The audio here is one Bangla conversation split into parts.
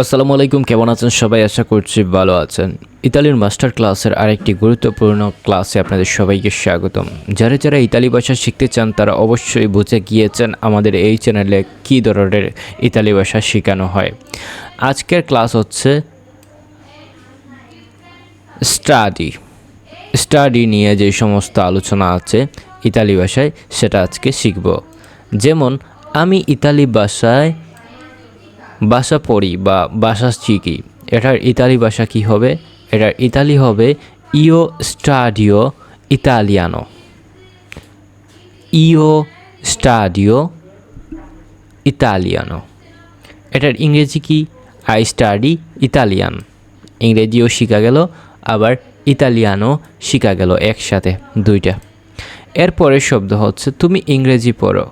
আসসালামু আলাইকুম, কেমন আছেন সবাই? আশা করছি ভালো আছেন। ইতালির মাস্টার ক্লাসের আরেকটি গুরুত্বপূর্ণ ক্লাসে আপনাদের সবাইকে স্বাগতম। যারা যারা ইতালি ভাষা শিখতে চান, তারা অবশ্যই বুঝে গিয়েছেন আমাদের এই চ্যানেলে কী ধরনের ইতালি ভাষা শেখানো হয়। আজকের ক্লাস হচ্ছে স্টাডি। স্টাডি নিয়ে যে সমস্ত আলোচনা আছে ইতালি ভাষায়, সেটা আজকে শিখব। যেমন, আমি ইতালি ভাষায় ভাষা পড়ি বা ভাষা শিখি। এটার ইতালি ভাষা কি হবে? এটার ইতালি হবে ইও স্টাডিও ইতালিয়ানো ইও স্টাডিও ইতালিয়ানো এটার ইংরেজি কি? আই স্টাডি ইতালিয়ান ইংরেজিও শেখা গেল, আবার ইতালিয়ানও শেখা গেল একসাথে, দুইটা। এরপরের শব্দ হচ্ছে, তুমি ইংরেজি পড়ো।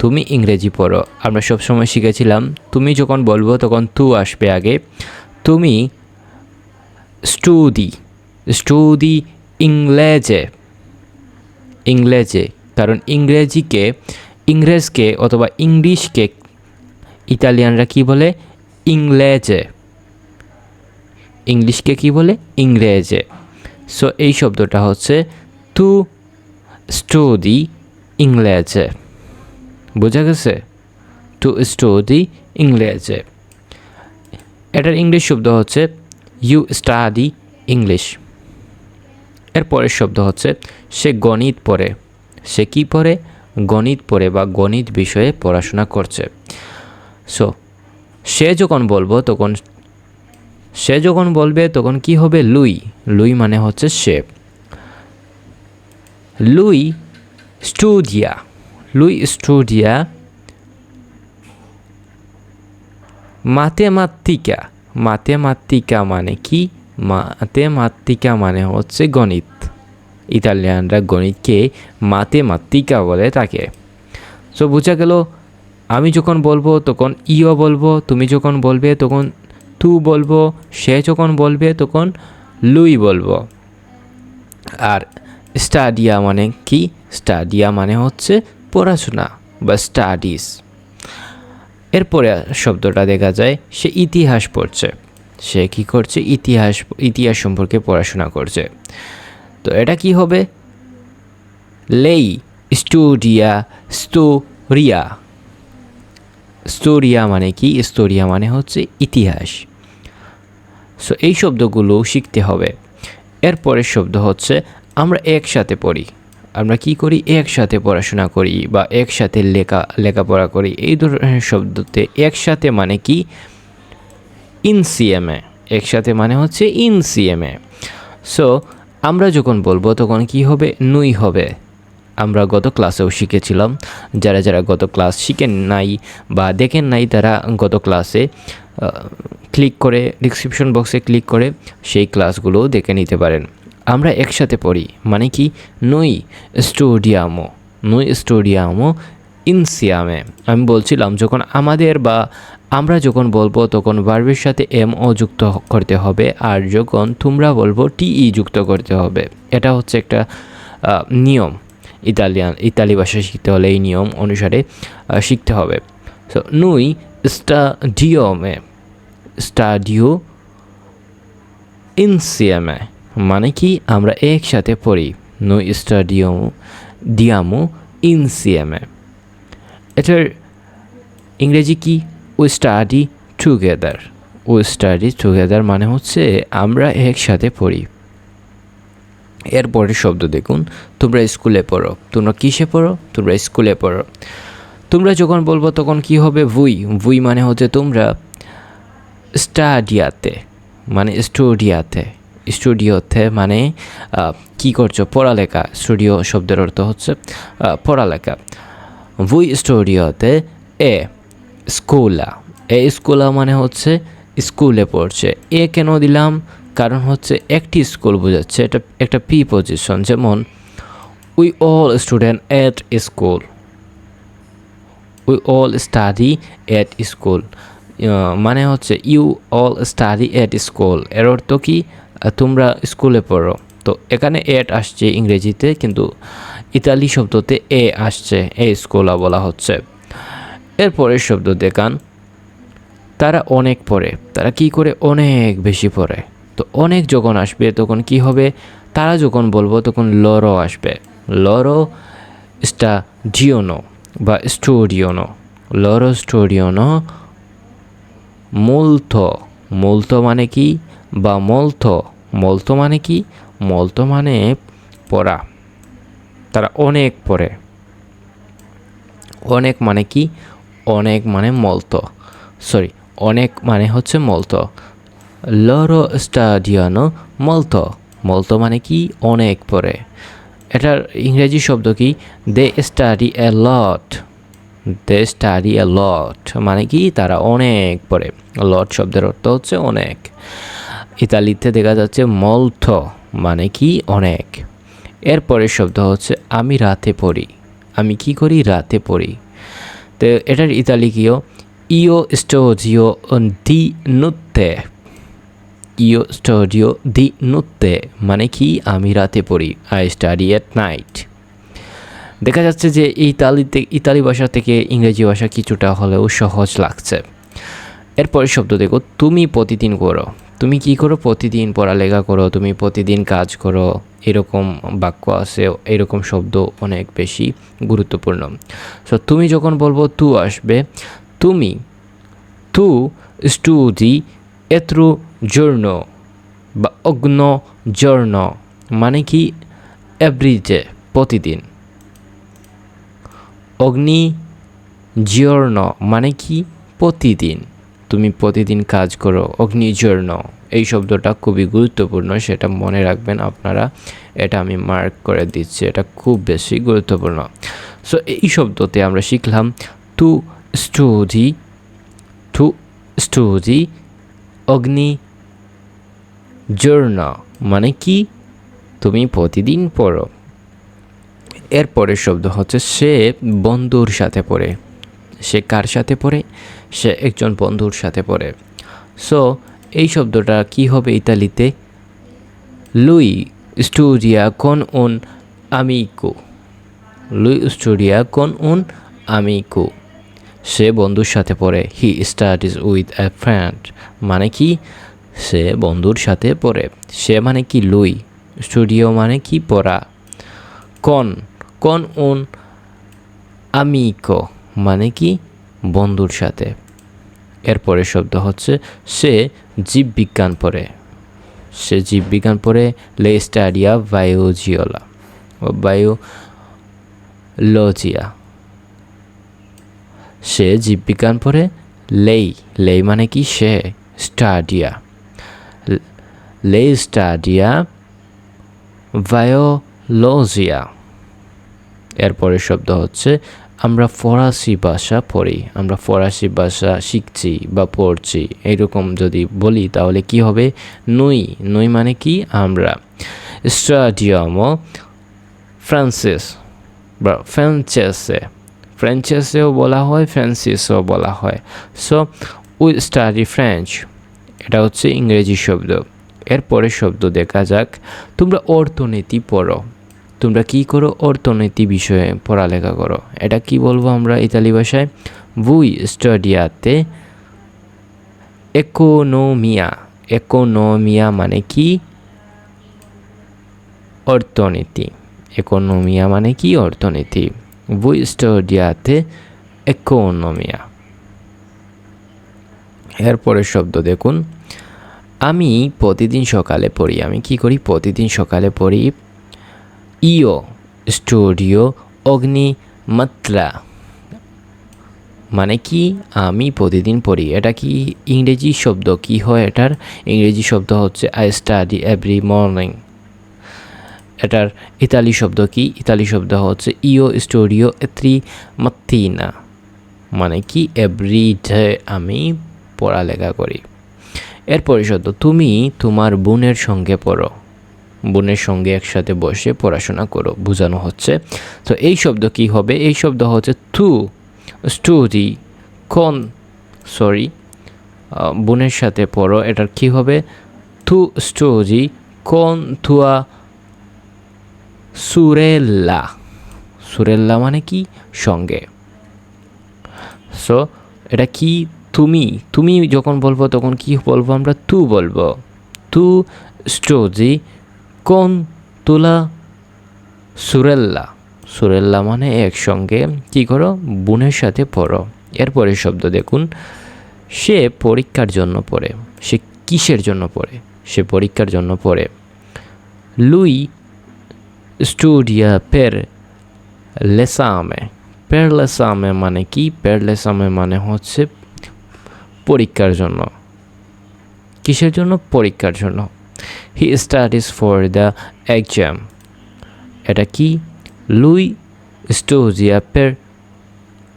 তুমি ইংরেজি পড়ো। আমরা সবসময় শিখেছিলাম, তুমি যখন বলব তখন তু আসবে আগে। তুমি স্টুদি স্টুদি ইংরেজে ইংরেজে কারণ ইংরেজিকে, ইংরেজকে অথবা ইংলিশকে ইতালিয়ানরা কি বলে? ইংরেজে ইংলিশকে কি বলে? ইংরেজে। সো এই শব্দটা হচ্ছে তু স্টুদি ইংরেজে বোঝা গেছে? টু স্টাডি ইংরেজে এটার ইংলিশ শব্দ হচ্ছে ইউ স্টাডি ইংলিশ এর পরের শব্দ হচ্ছে, সে গণিত পড়ে। সে কি পড়ে? গণিত পড়ে বা গণিত বিষয়ে পড়াশোনা করছে। সো সে যখন বলব তখন, সে যখন বলবে তখন কি হবে? লুই। লুই মানে হচ্ছে সে। লুই স্টুডিয়া। Lui studia মাথেমাতিকা মাথেমাতিকা মানে কি? মাথেমাতিকা মানে হচ্ছে গণিত। ইতালিয়ানরা গণিতকে মাথেমাতিকা বলে তাকে সো বোঝা গেল, আমি যখন বলব, তখন ইও বলব, তুমি যখন বলবে, তখন তু বলব, সে যখন বলবে, তখন লুই বলব। আর স্টাডিয়া মানে কি? স্টাডিয়া মানে হচ্ছে পড়াশোনা বা স্টাডিজ এরপরে শব্দটা দেখা যায়, সে ইতিহাস পড়ছে। সে কি করছে? ইতিহাস ইতিহাস সম্পর্কে পড়াশোনা করছে। তো এটা কি হবে? লেই স্টুডিয়া, স্টোরিয়া। স্টোরিয়া মানে কি? স্টোরিয়া মানে হচ্ছে ইতিহাস। সো এই শব্দগুলো শিখতে হবে। এরপরের শব্দ হচ্ছে, আমরা একসাথে পড়ি। আমরা কি করি? একসাথে পড়াশোনা করি বা একসাথে লেখা, লেখাপড়া করি। এই ধরনের শব্দতে একসাথে মানে কি? ইনসিএমএ। একসাথে মানে হচ্ছে ইনসিএমএ। সো আমরা যখন বলব তখন কি হবে? নুই হবে। আমরা গত ক্লাসেও শিখেছিলাম, যারা যারা গত ক্লাস শিখেন নাই বা দেখেন নাই তারা গত ক্লাসে ক্লিক করে ডিসক্রিপশন বক্সে ক্লিক করে সেই ক্লাসগুলোও দেখে নিতে পারেন। আমরা একসাথে পড়ি মানে কি? নই স্টুডিয়ামো নই স্টুডিয়ামো ইনসিয়ামে আমি বলছিলাম, যখন আমাদের বা আমরা যখন বলব, তখন ভার্বের সাথে এম ও যুক্ত করতে হবে, আর যখন তোমরা বলব টিই যুক্ত করতে হবে। এটা হচ্ছে একটা নিয়ম। ইতালিয়ান, ইতালি ভাষা শিখতে হলে এই নিয়ম অনুসারে শিখতে হবে। সো নুই স্টাডিওমে স্টাডিও ইনসিয়ামে মানে কি? আমরা একসাথে পড়ি। নো স্টাডিয়াম ডিয়ামো ইনসিয়ামে এটার ইংরেজি কি? ও স্টাডি টুগেদার ও স্টাডি টুগেদার মানে হচ্ছে আমরা একসাথে পড়ি। এরপরের শব্দ দেখুন। তোমরা স্কুলে পড়ো। তোমরা কিসে পড়ো? তোমরা স্কুলে পড়ো। তোমরা যখন বলব তখন কি হবে? ভুই। ভুই মানে হচ্ছে তোমরা স্টাডিয়াতে মানে স্টুডিয়াতে। স্টুডিওতে মানে কি করছ? পড়ালেখা। স্টুডিও শব্দের অর্থ হচ্ছে পড়ালেখা। ভুই স্টুডিওতে এ স্কুলা এ স্কুলা মানে হচ্ছে স্কুলে পড়ছে। এ কেন দিলাম? কারণ হচ্ছে একটি স্কুল বোঝাচ্ছে। এটা একটা পি পজিশন যেমন we all student at school we all study at school মানে হচ্ছে ইউ অল স্টাডি এট স্কুলের অর্থ কি? তোমরা স্কুলে পড়ো। তো এখানে এট আসছে ইংরেজিতে, কিন্তু ইতালি শব্দতে এ আসছে, এ স্কুলা বলা হচ্ছে। এরপরের শব্দ দেখান। তারা অনেক পড়ে। তারা কি করে? অনেক বেশি পড়ে। তো অনেক যখন আসবে, তখন কি হবে? তারা যখন বলব, তখন লরো আসবে। লরো স্টা ডিওনো বা স্টুডিওনো লরো স্টুডিওনো মূলথ মূলথ মানে কি বা মলথ মলথ মানে কি? মলথ মানে পড়া। তারা অনেক পড়ে। অনেক মানে কি? অনেক মানে মলতো। সরি অনেক মানে হচ্ছে মলতো। লরো স্টাডিয়ানো মলতো। মলতো মানে কি? অনেক পরে এটার ইংরেজি শব্দ কি? They study a lot they study a lot মানে কি? তারা অনেক পড়ে। লট শব্দের অর্থ হচ্ছে অনেক। ইতালিতে দেখা যাচ্ছে মলথ মানে কি? অনেক। এরপরের শব্দ হচ্ছে, আমি রাতে পড়ি। আমি কি করি? রাতে পড়ি। তো এটার ইতালিকীয় ইও স্টোজিও দি নুত্তে ইও স্টোডিও দি নুত্তে মানে কি? আমি রাতে পড়ি। আই স্টাডি এট নাইট দেখা যাচ্ছে যে ইতালিতে ইতালি ভাষা থেকে ইংরেজি ভাষা কিছুটা হলেও সহজ লাগছে। এরপরে শব্দ দেখো, তুমি প্রতিদিন করো। তুমি কি করো? প্রতিদিন পড়ালেখা করো। তুমি প্রতিদিন কাজ করো। এরকম বাক্য আছে, এরকম শব্দ অনেক বেশি গুরুত্বপূর্ণ। সো তুমি যখন বলব, তু আসবে, তুমি, তু স্টুডি এত্রু জর্ণ বা অগ্ন জর্ণ মানে কি? এভরিডে প্রতিদিন। অগ্নি জিয়র্ণ মানে কি? প্রতিদিন। তুমি প্রতিদিন কাজ করো অগ্নিজর্ণ এই শব্দটা খুবই গুরুত্বপূর্ণ, সেটা মনে রাখবেন আপনারা। এটা আমি মার্ক করে দিচ্ছি, এটা খুব বেশি গুরুত্বপূর্ণ। সো এই শব্দতে আমরা শিখলাম টু স্টুডি টু স্টুডি অগ্নি জর্ণ মানে কি? তুমি প্রতিদিন পড়ো। এরপরের শব্দ হচ্ছে সে বন্ধুর সাথে পড়ে। সে কার সাথে পড়ে? সে একজন বন্ধুর সাথে পড়ে। সো এই শব্দটা কি হবে ইতালিতে? লুই স্টুডিয়া কোন উন আমিকো লুই স্টুডিয়া কোন উন আমিকো সে বন্ধুর সাথে পড়ে। He studies with a friend মানে কি? সে বন্ধুর সাথে পড়ে। সে মানে কি? লুই স্টুডিও মানে কি? পড়া। কন কন উন আমিকো মানে কি? বন্ধুর সাথে। এরপরে শব্দ হচ্ছে সে জীববিজ্ঞান পড়ে। সে জীববিজ্ঞান পড়ে লে স্টাডিয়া বায়োজিওলা বায়োলজিয়া সে জীববিজ্ঞান পড়ে লেই লেই মানে কি সে? স্টাডিয়া। লে স্টাডিয়া বায়োলজিয়া এরপরে শব্দ হচ্ছে, আমরা ফরাসি ভাষা পড়ি, আমরা ফরাসি ভাষা শিখছি বা পড়ছি। এরকম যদি বলি, তাহলে কি হবে? নই নই মানে কি? আমরা স্টাডিয়ামো ফ্রান্সিস বা ফ্রান্সেসে ফ্রেঞ্চেসেও বলা হয় ফ্রান্সিসও বলা হয়। সো উই স্টাডি ফ্রেঞ্চ এটা হচ্ছে ইংরেজি শব্দ। এরপরে শব্দ দেখা যাক, তোমরা অর্থনীতি পড়ো। তোমরা কি করো? অর্থনীতি বিষয়ে পড়ালেখা করো। এটা কি বলব আমরা ইতালি ভাষায়? বুই স্টাডিয়াতে একোনোমিয়া একোনোমিয়া মানে কি? অর্থনীতি। একোনোমিয়া মানে কি? অর্থনীতি। বুই স্টাডিয়াতে একোনোমিয়া এরপরের শব্দ দেখুন। আমি প্রতিদিন সকালে পড়ি। আমি কি করি? প্রতিদিন সকালে পড়ি ইও স্টুডিও অগ্নিমাত্রা মানে কি? আমি প্রতিদিন পড়ি। এটা কি ইংরেজি শব্দ? কি হয় এটার? ইংরেজি শব্দ হচ্ছে আই স্টাডি এভরি মর্নিং এটার ইতালি শব্দ কি? ইতালি শব্দ হচ্ছে ইও স্টুডিও এত্রি মাত্তিনা মানে কি? এভরি ডে আমি পড়ালেখা করি। এরপরে শব্দ তুমি তোমার বোনের সঙ্গে পড়ো। বোনের সঙ্গে একসাথে বসে পড়াশোনা করো, বোঝানো হচ্ছে। তো এই শব্দ কি হবে? এই শব্দ হচ্ছে থু স্টুডি কোন, সরি বোনের সাথে পড়ো, এটার কি হবে? থু স্টুডি কোন, থুয়া, সুরেল্লা। সুরেল্লা মানে কি? সঙ্গে। সো এটা কি? তুমি। তুমি যখন বলব, তখন কি বলব আমরা? তু বলব। তু স্টোজি কোন তুলা? সুরেল্লা। সুরেল্লা মানে একসঙ্গে কী করো? বোনের সাথে পড়ো। এরপরে শব্দ দেখুন। সে পরীক্ষার জন্য পড়ে। সে কিসের জন্য পড়ে? সে পরীক্ষার জন্য পড়ে। লুই স্টুডিয়া পের লেসামে। পের লেসামে মানে কি? পের লেসামে মানে হচ্ছে পরীক্ষার জন্য। কিসের জন্য? পরীক্ষার জন্য। He studies for the exam এটা কি লুই স্টোজিয়া পের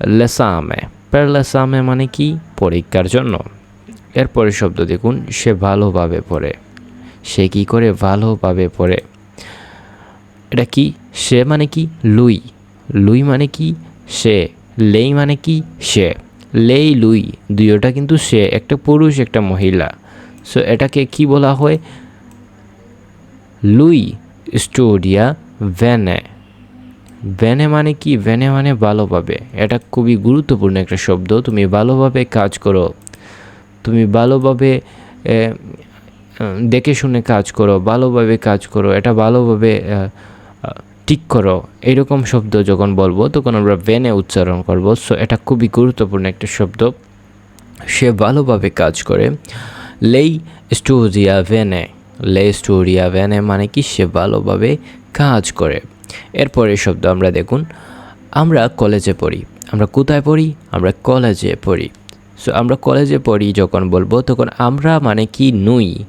লেসামে পের লেসামে মানে কি পরীক্ষার জন্য। এরপরে শব্দ দেখুন, সে ভালোভাবে পড়ে। সে কি করে ভালোভাবে পড়ে? এটা কি সে মানে কি লুই লুই মানে কি সে? লেই মানে কি সে? লেই লুই দুইটা কিন্তু সে, একটা পুরুষ, একটা মহিলা। সো এটাকে কি বলা হয়? লুই স্টোডিয়া ভ্যানে। ভ্যানে মানে কি? ভ্যানে মানে ভালোভাবে এটা খুবই গুরুত্বপূর্ণ একটা শব্দ। তুমি ভালোভাবে কাজ করো। তুমি ভালোভাবে দেখে শুনে কাজ করো ভালোভাবে কাজ করো, এটা ভালোভাবে ঠিক করো। এরকম শব্দ যখন বলব, তখন আমরা ভেনে উচ্চারণ করব। সো এটা খুবই গুরুত্বপূর্ণ একটা শব্দ। সে ভালোভাবে কাজ করে। লেই স্টোরিয়া ভেনে লে স্টোরিয়া ভেনে মানে কি সে ভালোভাবে কাজ করে। এরপরে শব্দ আমরা দেখুন, আমরা কলেজে পড়ি। আমরা কোথায় পড়ি? আমরা কলেজে পড়ি। সো আমরা কলেজে পড়ি যখন বলব, তখন আমরা মানে কি নুই?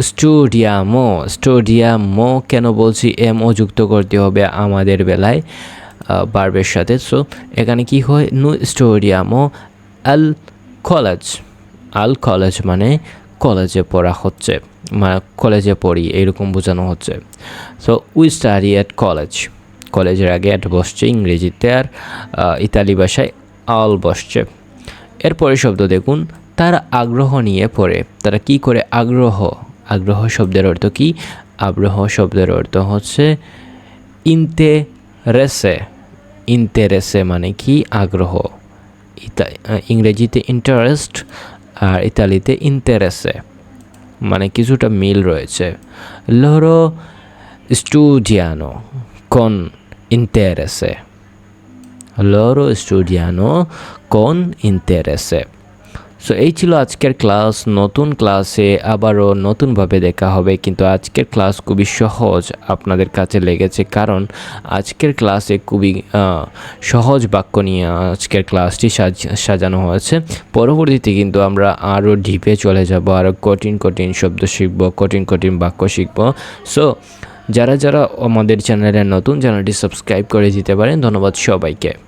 স্টুডিয়ামো। স্টুডিয়ামো কেন বলছি? এম ও যুক্ত করতে হবে আমাদের বেলায় বার্বের সাথে। সো এখানে কি হয়? নু স্টুডিয়ামো, আল কলেজ। আল কলেজ মানে কলেজে পড়া হচ্ছে। কলেজে পড়ি এরকম বোঝানো হচ্ছে। So we study at college কলেজের আগে অ্যাট বসছে ইংরেজিতে আর ইতালি ভাষায় আল বসছে। এরপরে শব্দ দেখুন, তারা আগ্রহ নিয়ে পড়ে। তারা কি করে আগ্রহ? আগ্রহ শব্দের অর্থ কি? আগ্রহ শব্দের অর্থ হচ্ছে ইনতে রেসে ইন্টারেসে মানে কি? আগ্রহ। ইতা ইংরেজিতে ইন্টারেস্ট আর ইতালিতে ইন্টারেসে মানে কিছুটা মিল রয়েছে। লহরো স্টুডিয়ানো কন ইন্টারেসে? লহরো স্টুডিয়ানো con interesse সো এই ছিল আজকের ক্লাস। নতুন ক্লাসে আবারও নতুনভাবে দেখা হবে, কিন্তু আজকের ক্লাস খুবই সহজ আপনাদের কাছে লেগেছে, কারণ আজকের ক্লাসে খুবই সহজ বাক্য নিয়ে আজকের ক্লাসটি সাজ- সাজানো হয়েছে। পরবর্তীতে কিন্তু আমরা আরও ডিপে চলে যাব, আরও কঠিন কঠিন শব্দ শিখব, কঠিন কঠিন বাক্য শিখব। সো যারা যারা আমাদের চ্যানেলে নতুন, চ্যানেলটি সাবস্ক্রাইব করে দিতে পারেন, ধন্যবাদ সবাইকে।